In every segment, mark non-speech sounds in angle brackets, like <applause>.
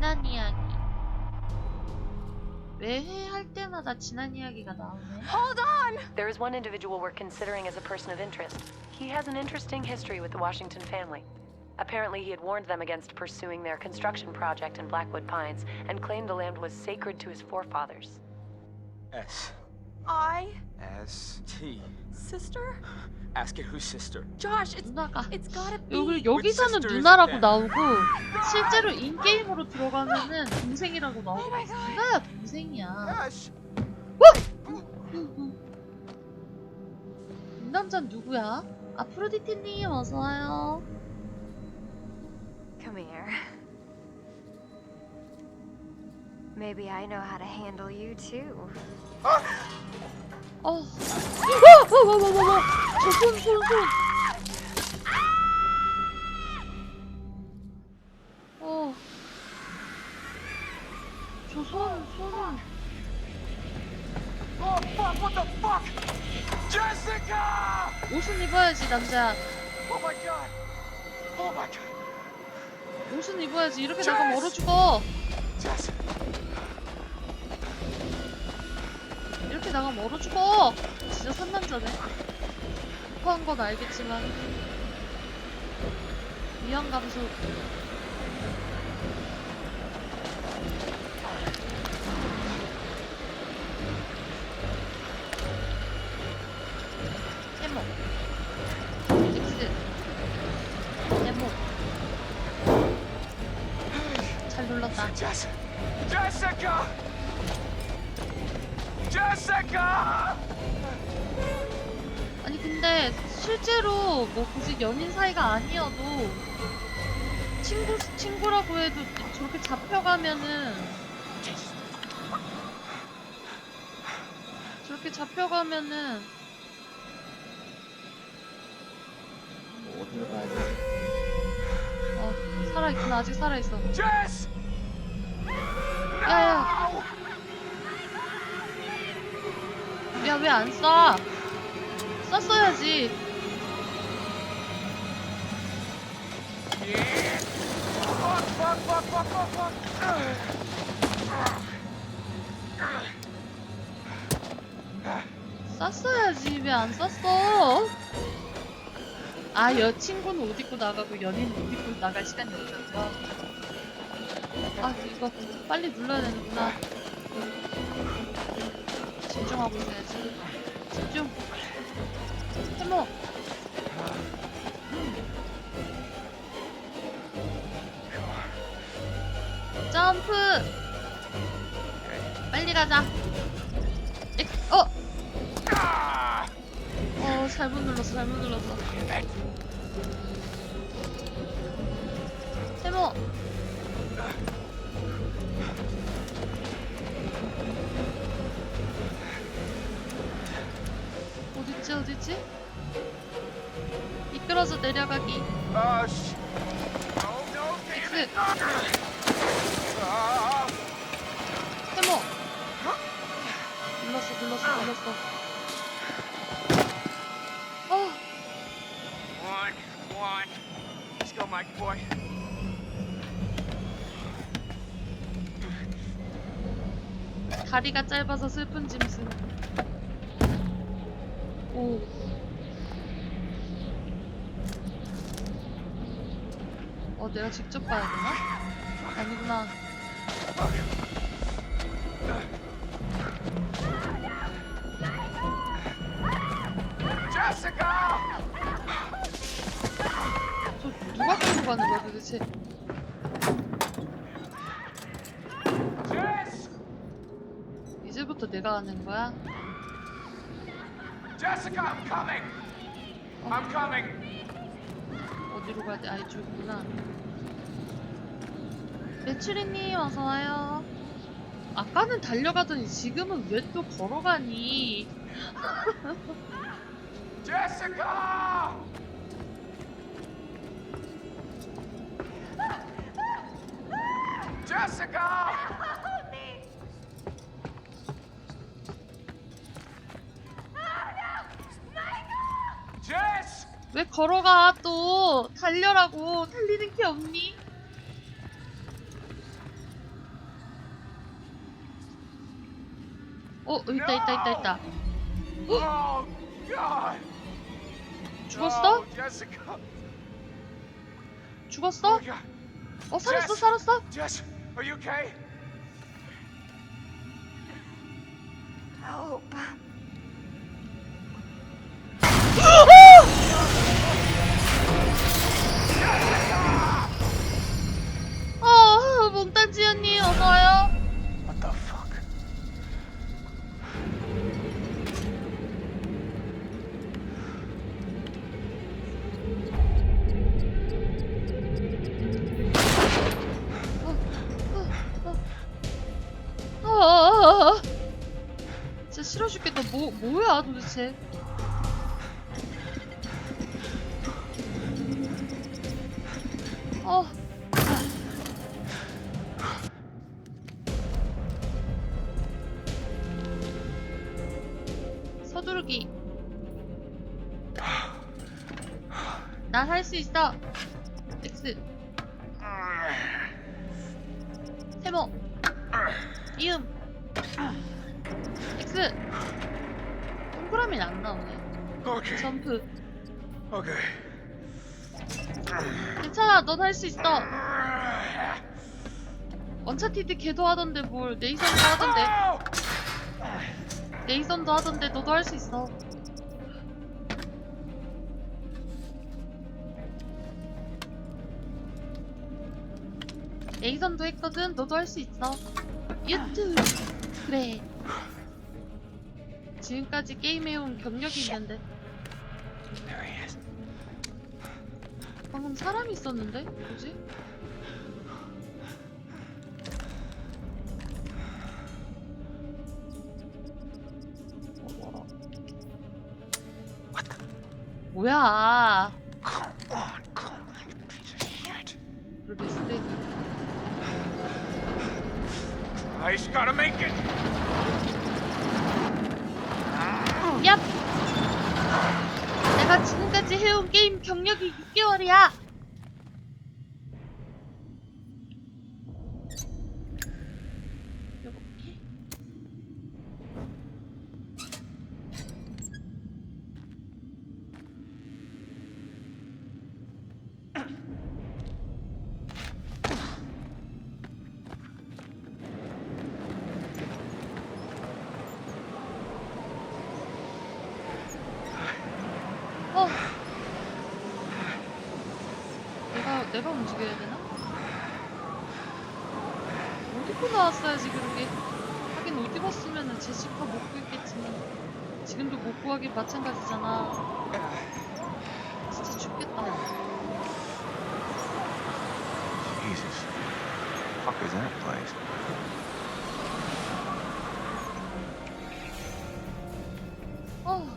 지난 이야기. 매회 할 때마다 지난 이야기가 나오네. Hold on! There is one individual we're considering as a person of interest. He has an interesting history with the Washington family. Apparently, he had warned them against pursuing their construction project in Blackwood Pines and claimed the land was sacred to his forefathers. S I. S T. Sister? Ask it whose sister. Josh, it's. 누나가 It's gotta be. 여기 여기서는 누나라고? 나오고 실제로 인 게임으로 들어가면은 동생이라고 Oh 나오고 my god. 누나야 동생이야. Ash. 이 남자는 누구야? 아프로디테님 어서 와요. Come here. Maybe I know how to handle you too. 어. 와와와와와 저손 손 손. 어. 저 손, 손은 Oh fuck! What the fuck? Jessica! 옷은 입어야지 남자. 건 알겠지만 위험 감소. 해모. 엑스. 해모. 잘 눌렀다. Jessica! Jessica! 아니 근데 실제로 뭐 굳이 연인 사이가 아니어도 친구 친구라고 해도 저렇게 잡혀가면은 저렇게 잡혀가면은 뭐 어디로 가야 돼? 어 살아있구나 아직 살아있어. 야야 야왜 안 쏴? 쐈어야지. 쐈어야지 왜 안 쐈어? 아 여친구는 옷 입고 나가고 연인은 옷 입고 나갈 시간이 없었죠. 아 이거 빨리 눌러야 되는구나. 집중하고 있어야지. 내려가기 Oh! 엑스 Ah! 세모 눌렀어 눌렀어 눌렀어 어 One, one. Let's go, Mikey boy. 다리가 짧아서 슬픈 짐승. 오. 내가 직접 봐야 되나? 아니구나. 저 누가 끌고 가는 거야 도대체? 이제부터 내가 하는 거야? Jessica, I'm coming! I'm coming! 어디로 가야 돼? 아, 이쪽이구나. 메추리님, 어서와요. 아까는 달려가더니 지금은 왜 또 걸어가니? Jessica! Jessica! Jess! 왜 걸어가 또 달려라고 달리는 게 없니? 어 있다 있다 있다 있다 Oh, God! 죽었어? No, Jessica! 죽었어? Oh, God. 어 살았어 Jess. 살았어? Jess, are you okay? Hope. 어 몽따지 언니 어서 와요 아, 진짜 싫어 죽겠다. 뭐 뭐야 도대체? 어. 서두르기. 난할수 있어. 할 수 있어. 언차티드 걔도 하던데 뭘? 네이선도 하던데. 네이선도 하던데 너도 할 수 있어. 네이선도 했거든. 너도 할 수 있어. 유튜브. 그래. 지금까지 게임해온 경력이 있는데. 방금 사람이 있었는데 뭐지? 뭐야? I just gotta make it. 얍! 내가 지금까지 해온 게임 경력이 6개월이야. 요렇게. 어. 내가 내가 움직여야 되나? 옷 입고 나왔어야지 그러게. 하긴 옷 입었으면은 제시카 못 구했겠지만 지금도 못 구하기 마찬가지잖아. 진짜 죽겠다. Jesus. Fuck is that place? 어.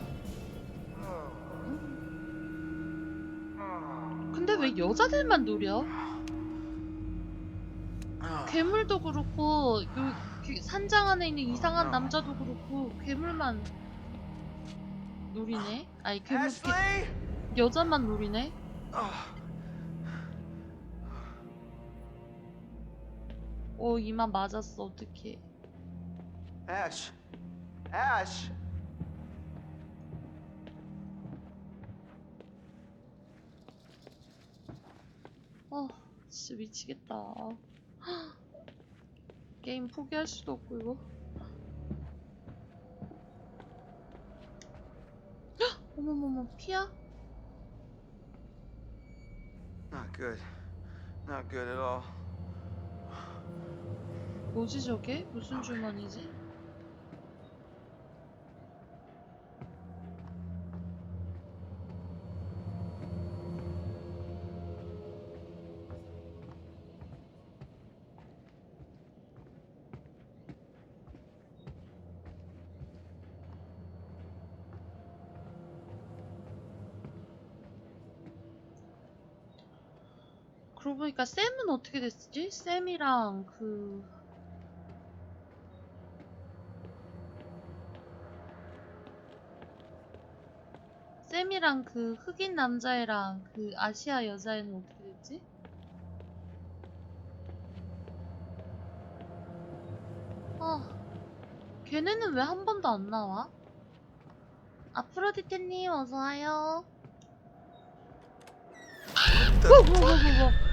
근데 왜 여자들만 노려? 괴물도 그렇고 요그 산장 안에 있는 이상한 남자도 그렇고 괴물만 노리네. 아니 괴물 괴, Ashley! 여자만 노리네. 어 이만 맞았어 어떡해. Ash. Ash. 어 진짜 미치겠다. 게임 포기할 수도 없고 이거. 헉! 어머머머 피야? Not good. Not good at all. 뭐지 저게? 무슨 주머니지? 그러고 보니까 쌤은 어떻게 됐지? 쌤이랑 그 쌤이랑 그 흑인 남자애랑 그 아시아 여자애는 어떻게 됐지? 아 걔네는 왜 한 번도 안 나와? 아프로디테님 어서 와요. 뭐, 뭐, 뭐, 뭐, 뭐.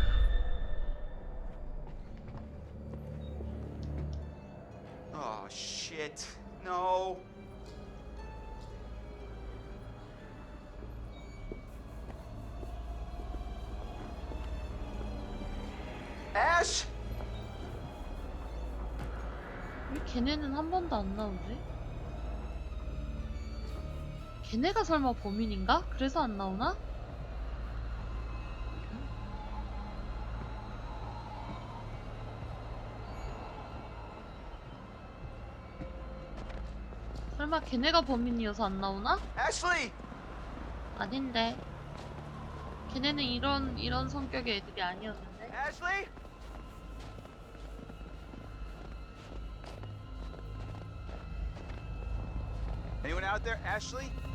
설마 범인인가? 그래서 안 나오나? 설마 걔네가 범인이어서 안 나오나? Ashley! 아닌데. 걔네는 이런 이런 성격의 애들이 아니었는데. Ashley? Anyone out there? Ashley?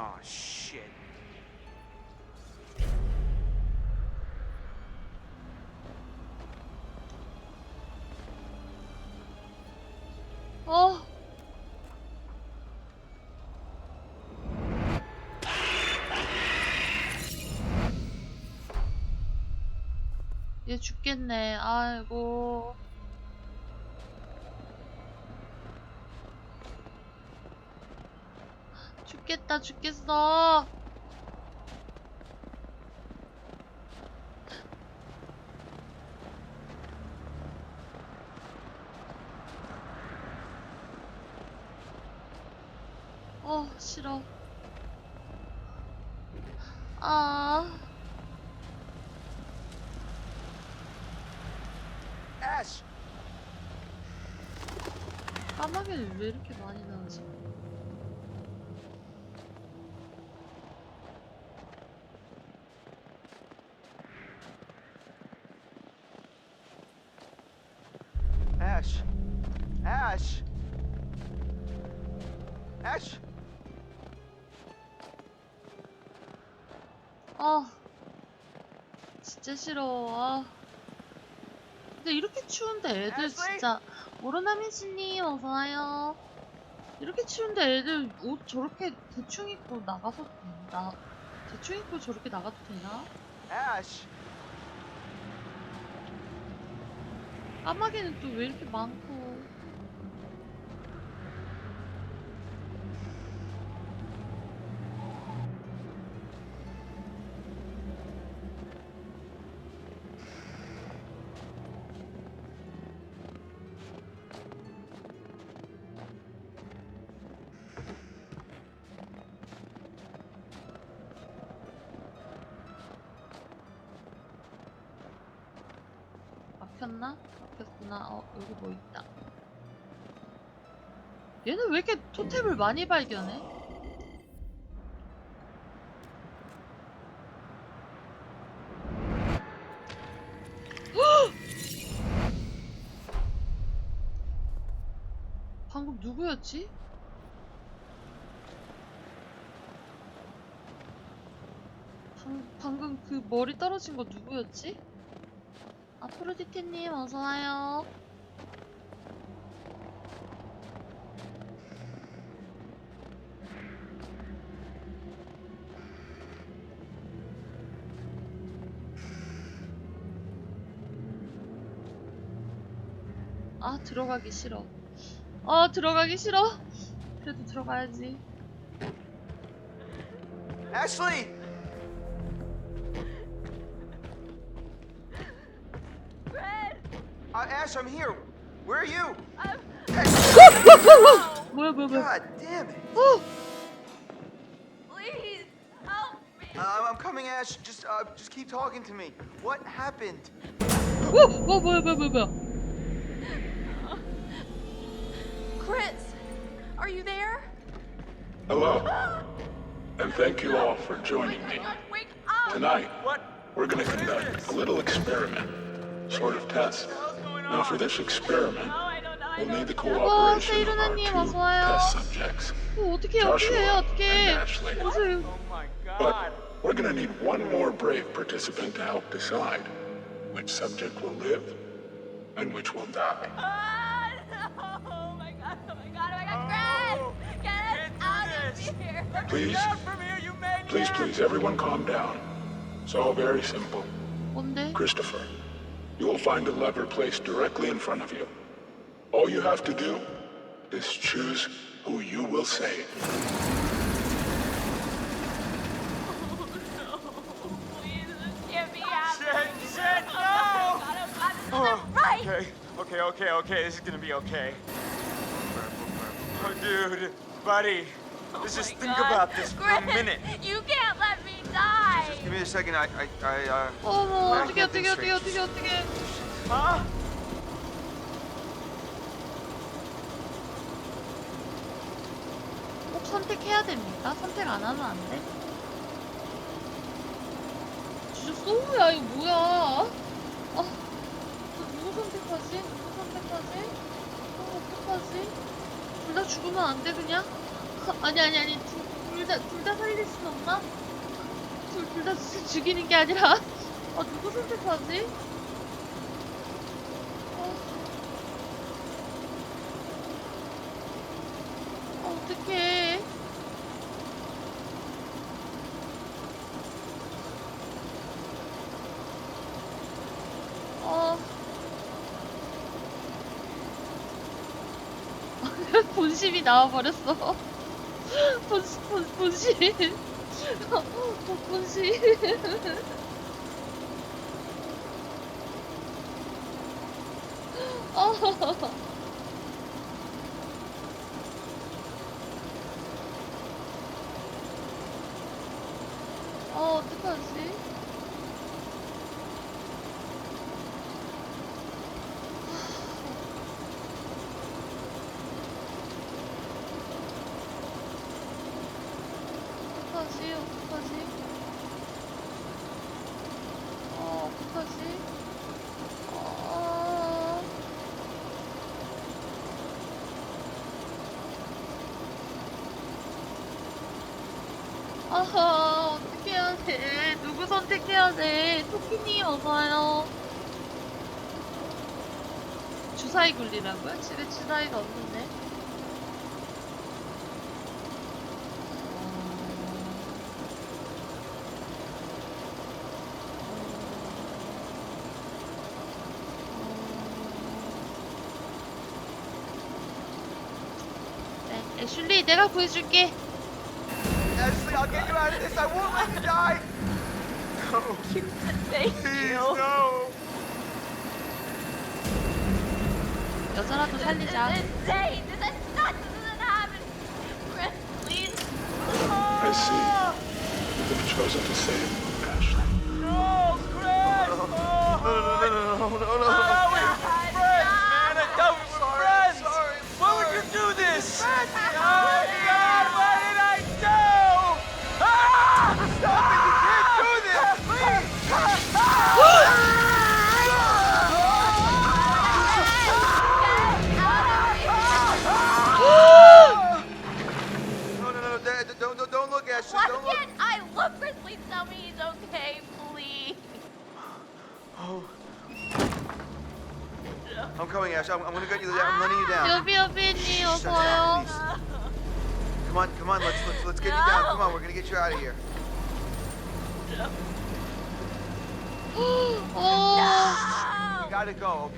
Oh shit. 어. 얘 죽겠네. 아이고. 죽겠다, 죽겠어. 어, 싫어. 아! 까마귀는 왜 이렇게 많이 나오지? 싫어. 아. 근데 이렇게 추운데 애들 Ashley? 진짜 모로나민 씨님 어서 와요. 이렇게 추운데 애들 옷 저렇게 대충 입고 나가서 나 대충 입고 저렇게 나가도 되나? Ash! 까마귀는 또 왜 이렇게 많고? 막혔구나. 어, 여기 뭐 있다. 얘는 왜 이렇게 토템을 많이 발견해? 헉! <gasps> 방금 누구였지? 방, 방금 그 머리 떨어진 거 누구였지? 아프로디테님 어서와요. 아 들어가기 싫어. 아 들어가기 싫어. 그래도 들어가야지. Ashley! Uh, Ash, I'm here. Where are you? Uh, oh. God damn it. Oh. Please help me. Uh, I'm coming, Ash. Just, uh, just keep talking to me. What happened? Whoa, whoa, whoa. Chris, are you there? Hello. and thank you all for joining me. Tonight, we're going to conduct a little experiment, sort of test. Now for this experiment, we'll need the cooperation of our two test subjects, Joshua and Ashley. But we're gonna need one more brave participant to help decide which subject will live and which will die. Please, please, please, everyone calm down. It's all very simple. Christopher you will find a lever placed directly in front of you. All you have to do is choose who you will save. Please, this can't be happening! Shit, shit, no! Oh god, god, this isn't right! Okay, okay, okay, okay. This is gonna be okay. Oh, dude, buddy. Let's Oh just my think about this for a minute. <laughs> You can't let me die! Just give me a second. I, I, I, uh. 어머 I 어떻게 어떻게 어떻게. 어떻게 어떻게 Huh? 꼭 선택해야 됩니까? 선택 안 하면 안 돼? 진짜 소우야 이거 뭐야? 아, 저 누구 선택하지? 누구 선택하지? 어, 어떡하지? 둘 다 죽으면 안 돼 그냥? 아니 아니 아니 둘다둘 다 살릴 순 없나? 둘둘 다 죽이는 게 아니라 아 누구 선택하지? 어. 아, 어떡해. 어. <laughs> 본심이 나와버렸어. 본, <laughs> 본, 본심. 어, 본심. 어. 어, 어떡하지? 어떡하지? 어떡하지? 어, 어떡하지? 어... 아하, 어떻게 해야 돼? 누구 선택해야 돼? 토끼님 어서요. 주사위 굴리라고요? 집에 주사위가 없는데. 네, 애슐리 내가 구해줄게. out of this. I won't let you die. No. <laughs> Thank Please, you! no. 여자라도 This is 살리자. insane! This is nuts! This doesn't happen! Chris, please! I see. You've chosen to save Ashley. No, Chris! No, no, no, no, no, no, no. Go,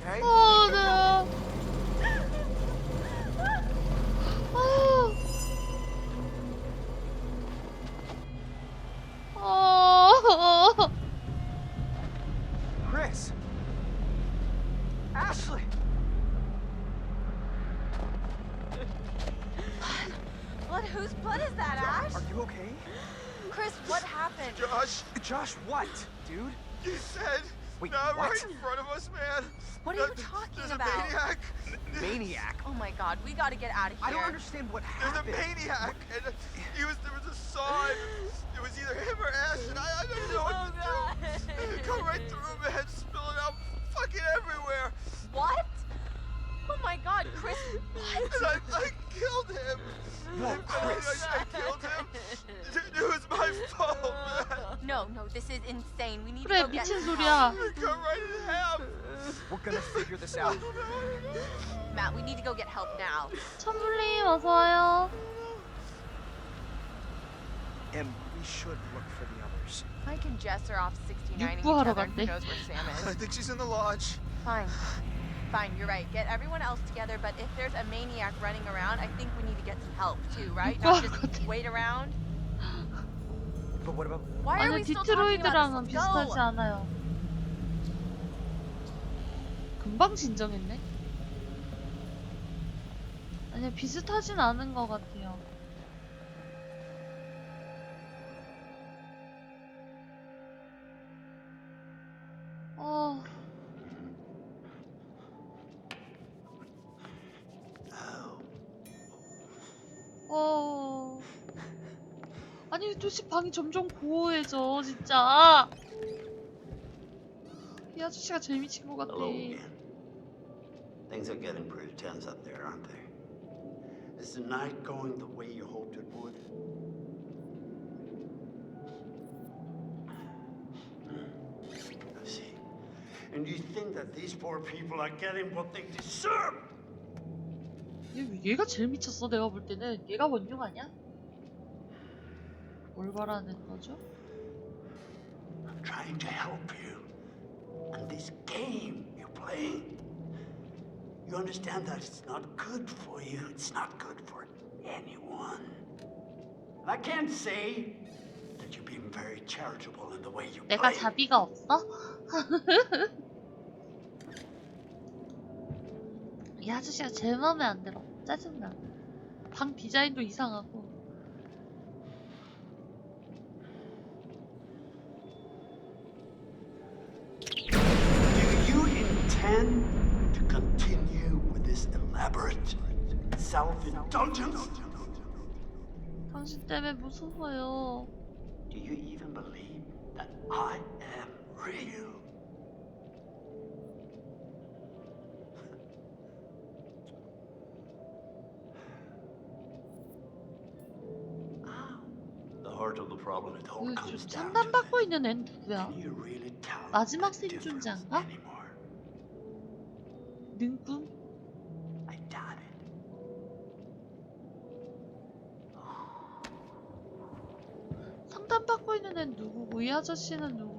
gotta get out of here. I don't understand what There's a happened. maniac, and he was there was a sign. It was either him or Ash, and I, I don't know what Oh to god. do. It come right through, man, spilling out fucking everywhere. What? Oh my god, Chris, what? And I, I killed him. Whoa, I, Chris. I, I killed him. It, it was my fault, man. No, no, this is insane. We need 그래 to go get 미친 help. 소리야. It cut right in half. We're gonna figure this out. Matt, we need to go get help now. 천불님 어서 와요. And we should look for the others. Mike and Jess are off 69ing each 육부하러 other. Who 간대. knows where Sam I is? think she's in the lodge. Fine. Fine, you're right. Get everyone else together, but if there's a maniac running around, I think we need to get some help too, right? Not 육부하러 just 간대. wait around. But what about Why are 아니 we still talking about 디트로이드랑은 this? 비슷하지 Let's go. 않아요. 금방 진정했네. 아니 비슷하진 않은 것 같아요. 어. 어. 아니 도대체 방이 점점 고요해져 진짜. 이 아저씨가 제일 미친 것 같아. Hello again. Things are getting pretty tense up there, aren't they? Is the night going the way you hoped it would? I see. And you think that these poor people are getting what they deserve? 얘, 얘가 제일 미쳤어 내가 볼 때는 얘가 원흉 아니야? 뭘 바라는 거죠? I'm trying to help you. And this game you're playing, you understand that it's not good for you. It's not good for anyone. And I can't say that you're being very charitable in the way you 내가 play. 자비가 없어? 이 아저씨가 제일 마음에 안 들어 짜증나 방 디자인도 이상하고 Do you intend to continue with elaborate self-indulgence? 당신 때문에 무서워요 Do you even believe that I am real? 그 to 상담받고 있는 애는 누구야? Can you really tell 마지막 생존자인가? anymore? 능꿈? I doubt it. 상담받고 있는 애는 누구고 이 아저씨는 누구